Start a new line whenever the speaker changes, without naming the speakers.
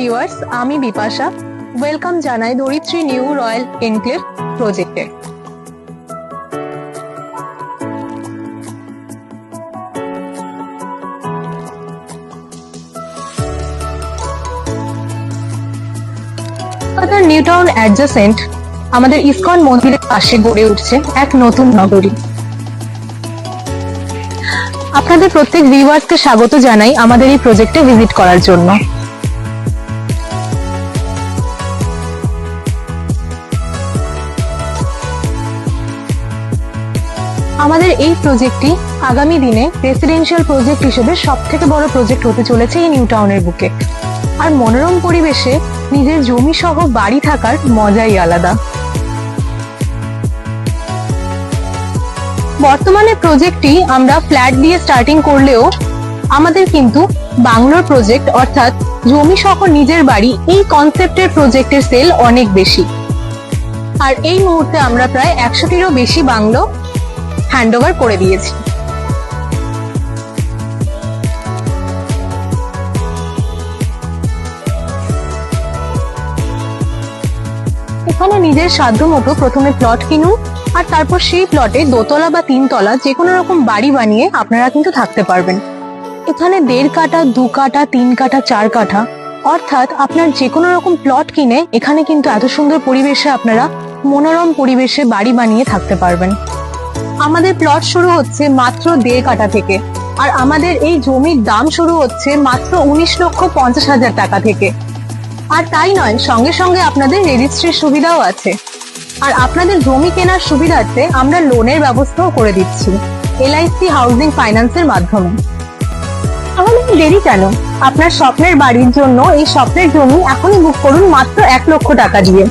Viewers আমি Bipasha. Welcome জানাই ধরিত্রী নিউ রয়্যাল এনক্লেভ প্রজেক্টে কলকাতার অ্যাডজাসেন্ট আমাদের ইসকন মন্দিরের পাশে গড়ে উঠছে এক নতুন নগরী। আপনাদের প্রত্যেক ভিউয়ার্সকে স্বাগত জানাই আমাদের এই প্রজেক্টে ভিজিট করার জন্য। আমাদের এই প্রজেক্টটি আগামী দিনে রেসিডেন্সিয়াল প্রজেক্ট হিসেবে সব থেকে বড় প্রজেক্ট হতে চলেছে এই নিউ টাউনের বুকে। আর মনোরম পরিবেশে নিজের জমি সহ বাড়ি থাকার মজাই আলাদা। বর্তমানে প্রজেক্টটি আমরা ফ্ল্যাট দিয়ে স্টার্টিং করলেও আমাদের কিন্তু বাংলোর প্রজেক্ট অর্থাৎ জমি সহ নিজের বাড়ি এই কনসেপ্টের প্রজেক্টের সেল অনেক বেশি। আর এই মুহূর্তে আমরা প্রায় একশোটিরও বেশি বাংলো হ্যান্ডওভার করে দিয়েছি। এখানে নিজের সাধ্য মতো প্রথমে প্লট কিনুন, আর তারপর সেই প্লটে দোতলা বা তিনতলা যে কোনো রকম বাড়ি বানিয়ে আপনারা কিন্তু থাকতে পারবেন। এখানে দেড় কাঠা, দু কাঠা, তিন কাঠা, চার কাঠা, অর্থাৎ আপনার যে কোনো রকম প্লট কিনে এখানে কিন্তু এত সুন্দর পরিবেশে আপনারা মনোরম পরিবেশে বাড়ি বানিয়ে থাকতে পারবেন। আমাদের প্লট শুরু হচ্ছে মাত্র দেড় কাঠা থেকে। আর আমাদের এই জমির দাম শুরু হচ্ছে মাত্র উনিশ লক্ষ পঞ্চাশ হাজার টাকা থেকে। আর তাই নয়, সঙ্গে সঙ্গে আপনাদের রেজিস্ট্রির সুবিধাও আছে। আর আপনাদের জমি কেনার সুবিধার্থে আমরা লোনের ব্যবস্থাও করে দিচ্ছি এলআইসি হাউজিং ফাইন্যান্সের মাধ্যমে। তাহলে দেরি কেন? আপনার স্বপ্নের বাড়ির জন্য এই স্বপ্নের জমি এখনই বুক করুন মাত্র এক লক্ষ টাকা দিয়ে।